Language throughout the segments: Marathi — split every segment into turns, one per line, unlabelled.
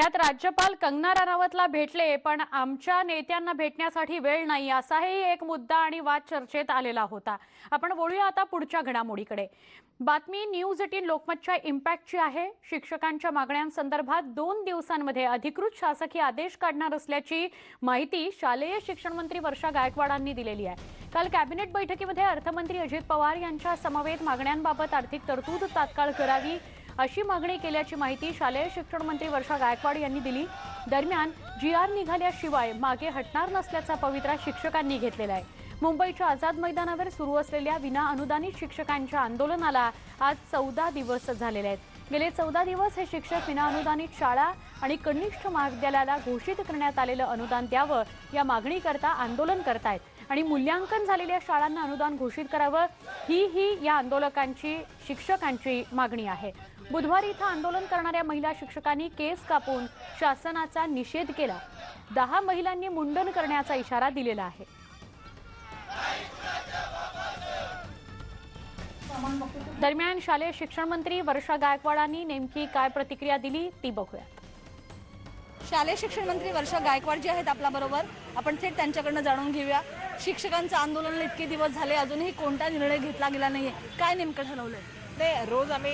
त्यात राज्यपाल कंगना राणावतला भेटले पण आमच्या नेत्यांना भेटण्यासाठी वेळ नाही असाही एक मुद्दा आणि वाद चर्चेत आलेला होता. आपण बोलूया आता पुढच्या घडामोडीकडे. बातमी न्यूज एटीन लोकमतच्या इम्पॅक्टची आहे. शिक्षकांच्या मागण्यांसंदर्भात दोन दिवसांमध्ये अधिकृत शासकीय आदेश काढणार असल्याची माहिती शालेय शिक्षण मंत्री वर्षा गायकवाडांनी दिलेली आहे. काल कॅबिनेट बैठकीमध्ये अर्थमंत्री अजित पवार यांच्या समवेत मागण्यांबाबत आर्थिक तरतूद तात्काळ करावी अशी मागणी केल्याची माहिती शालेय शिक्षण मंत्री वर्षा गायकवाड यांनी दिली. दरम्यान जी आर निघाल्याशिवाय मागे हटणार नसल्याचा पवित्रा शिक्षकांनी घेतलेला आहे. मुंबईच्या आझाद मैदानावर सुरू असलेल्या विना अनुदानित शिक्षकांच्या आंदोलनाला आज चौदा दिवस झालेले आहेत. गेले चौदा दिवस हे शिक्षक विना अनुदानित शाळा आणि कनिष्ठ महाविद्यालयाला घोषित करण्यात आलेलं अनुदान द्यावं या मागणीकरता आंदोलन करतायत. आणि मूल्यांकन झालेल्या शाळांना अनुदान घोषित करावं ही ही या आंदोलकांची शिक्षकांची मागणी आहे. बुधवारी इथं आंदोलन करणाऱ्या महिला शिक्षकांनी केस कापून शासनाचा निषेध केला. दहा महिलांनी मुंडन करण्याचा इशारा दिलेला आहे. दरम्यान शालेय शिक्षण मंत्री वर्षा गायकवाडांनी नेमकी काय प्रतिक्रिया दिली ती बघूया
शालेय शिक्षण मंत्री वर्षा गायकवाड जे आहेत आपल्या बरोबर आपण थेट त्यांच्याकडनं जाणून घेऊया. शिक्षकांचं आंदोलन इतके दिवस झाले अजूनही कोणता निर्णय घेतला गेला नाहीये. काय नेमकं ठरवलंय?
नाही रोज आम्ही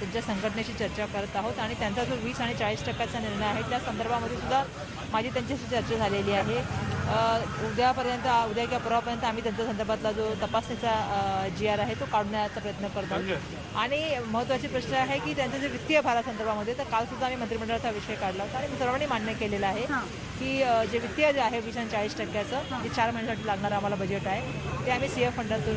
त्यांच्या संघटनेशी चर्चा करत आहोत आणि त्यांचा जो वीस आणि चाळीस टक्क्याचा निर्णय आहे त्या संदर्भामध्ये सुद्धा माझी त्यांच्याशी चर्चा झालेली आहे. अ, उद्यापर्यंत उद्या किंवा परवापर्यंत आम्ही त्यांच्या संदर्भातला जो तपासणीचा जी आर आहे तो काढण्याचा प्रयत्न करतो. आणि महत्त्वाचे प्रश्न आहे की त्यांच्या जे वित्तीय भारासंदर्भामध्ये तर काल सुद्धा आम्ही मंत्रिमंडळाचा विषय काढला होता आणि सर्वांनी मान्य केलेला आहे की जे वित्तीय जे आहे वीस आणि चाळीस टक्क्याचं जे चार महिन्यासाठी लागणारं आम्हाला बजेट आहे ते आम्ही सी एफ फंडातून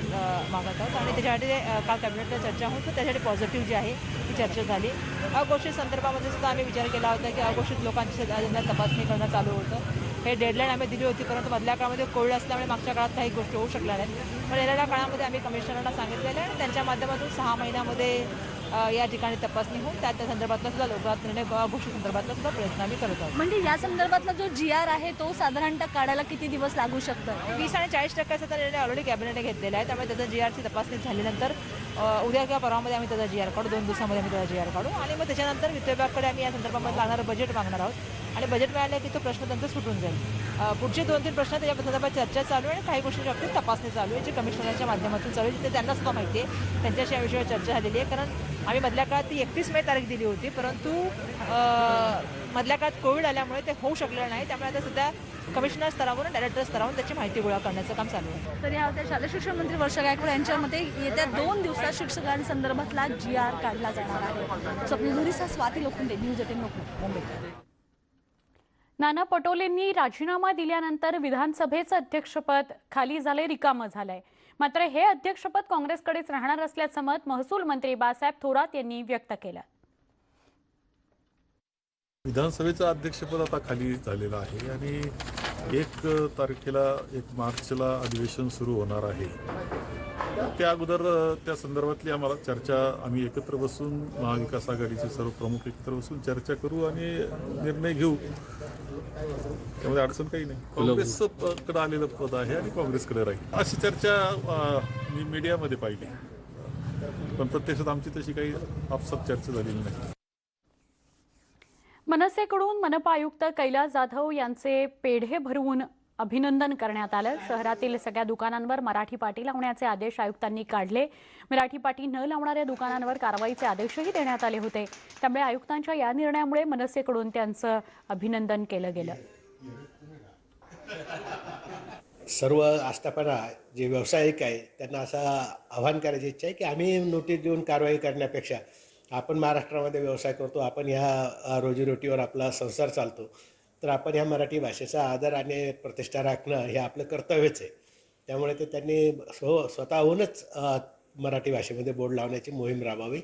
मागत आहोत. आणि त्याच्यासाठी काल कॅबिनेटला चर्चा होत तर त्यासाठी पॉझिटिव्ह जी आहे ती चर्चा झाली. अघोषित संदर्भामध्ये सुद्धा आम्ही विचार केला होता की अघोषित लोकांची सध्या तपासणी करणं चालू होतं. हे डेडलाईन आम्ही दिली होती परंतु मधल्या काळामध्ये कोविड असल्यामुळे मागच्या काळात काही गोष्टी होऊ शकल्या नाहीत. पण येणाऱ्या काळामध्ये आम्ही कमिशनरना सांगितलेलं आहे आणि त्यांच्या माध्यमातून सहा महिन्यामध्ये या ठिकाणी तपासणी होऊन त्या त्या संदर्भातला सुद्धा लोकात निर्णय अघोषित संदर्भातला सुद्धा प्रयत्न आम्ही करत आहोत.
म्हणजे या संदर्भातला जो जी आर आहे तो साधारणतः काढायला किती दिवस लागू शकतं?
वीस आणि चाळीस टक्क्याचा तर निर्णय ऑलरेडी कॅबिनेटने घेतलेला आहे त्यामुळे त्याचा जी आरची तपासणी झाल्यानंतर उद्या किंवा परवामध्ये आम्ही त्याचा जी आर काढू दोन दिवसामध्ये आम्ही त्याचा जी आर काढू. आणि मग त्याच्यानंतर वित्त विभागाकडे आम्ही या संदर्भामध्ये लागणारं बजेट मागणार आहोत. आणि बजेट मिळालं की तो प्रश्न त्यांचा सुटून जाईल. पुढचे दोन तीन प्रश्न त्याच्या संदर्भात चर्चा चालू आहे आणि काही गोष्टी बाबतीत तपासणी चालू आहे जे कमिशनरच्या माध्यमातून चालू आहे ते त्यांना सुद्धा माहिती आहे. त्यांच्याशी या विषयावर चर्चा झालेली आहे. कारण आम्ही मधल्या काळात ती एकतीस मे तारीख दिली होती परंतु मधल्या काळात कोविड आल्यामुळे ते होऊ शकलं नाही. त्यामुळे आता सध्या कमिशनर स्तरावरून डायरेक्टर स्तरावरून त्याची माहिती गोळा करण्याचं काम चालू आहे.
तर या होत्या शालेय शिक्षण मंत्री वर्षा गायकवाड यांच्या मते येत्या दोन दिवसात शिक्षकांसंदर्भातला जी आर काढला जाणार आहे. स्वप्नधुरीचा स्वाती लोखंडे न्यूज एटीन लोकमत मुंबई.
नाना पटोलेंनी राजीनामा दिल्यानंतर विधानसभेचं अध्यक्षपद खाली झाले रिकामं झालंय. मात्र हे अध्यक्षपद काँग्रेसकडेच राहणार असल्याचं मत महसूल मंत्री बाळासाहेब थोरात यांनी व्यक्त केलं.
विधानसभेचं अध्यक्षपद आता खाली झालेलं आहे आणि एक तारखेला एक मार्चला अधिवेशन सुरू होणार आहे. त्या अगोदर त्या संदर्भातली आम्हाला चर्चा आम्ही एकत्र बसून महाविकास आघाडीचे सर्व प्रमुख एकत्र बसून चर्चा करू आणि निर्णय घेऊ. त्यामध्ये अडचण काही नाही. काँग्रेसचं प- कडे आलेलं पद आहे आणि काँग्रेसकडे राहील. अशी चर्चा मी मीडियामध्ये पाहिली. पण प्रत्यक्षात आमची तशी काही आपसात चर्चा झालेली नाही.
मनसेकडून मनपा आयुक्त कैलास जाधव यांचे पेढे भरवून अभिनंदन करण्यात आलं. शहरातील सगळ्या दुकानांवर मराठी पाटी लावण्याचे आदेश आयुक्तांनी काढले. मराठी पाटी न लावणाऱ्या दुकानांवर कारवाईचे आदेशही देण्यात आले होते. त्यामुळे आयुक्तांच्या या निर्णयामुळे मनसेकडून त्यांचं अभिनंदन केलं गेलं.
सर्व आस्थापना जे व्यावसायिक आहे त्यांना असा आव्हान करायची इच्छा आहे की आम्ही नोटीस देऊन कारवाई करण्यापेक्षा आपण महाराष्ट्रामध्ये व्यवसाय करतो आपण ह्या रोजीरोटीवर आपला संसार चालतो. तर आपण ह्या मराठी भाषेचा आदर आणि प्रतिष्ठा राखणं हे आपलं कर्तव्यच आहे. त्यामुळे ते त्यांनी स्व स्वतःहूनच मराठी भाषेमध्ये बोर्ड लावण्याची मोहीम राबवावी.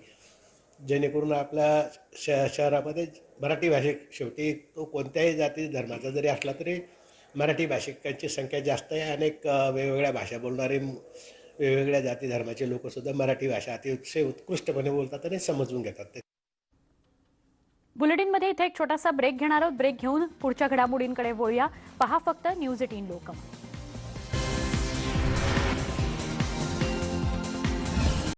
जेणेकरून आपल्या श शहरामध्ये मराठी भाषिक शेवटी तो कोणत्याही जाती धर्माचा जरी असला तरी मराठी भाषिकांची संख्या जास्त आहे अनेक वेगवेगळ्या भाषा बोलणारे वेगवेगळ्या जाती धर्माचे लोकसुद्धा मराठी भाषा अतिशय उत्कृष्टपणे बोलतात आणि समजून घेतात.
ते बुलेटिनमध्ये इथे एक छोटासा ब्रेक घेणार आहोत. ब्रेक घेऊन पुढच्या घडामोडींकडे वळूया. पहा फक्त न्यूज एटीन लोकमत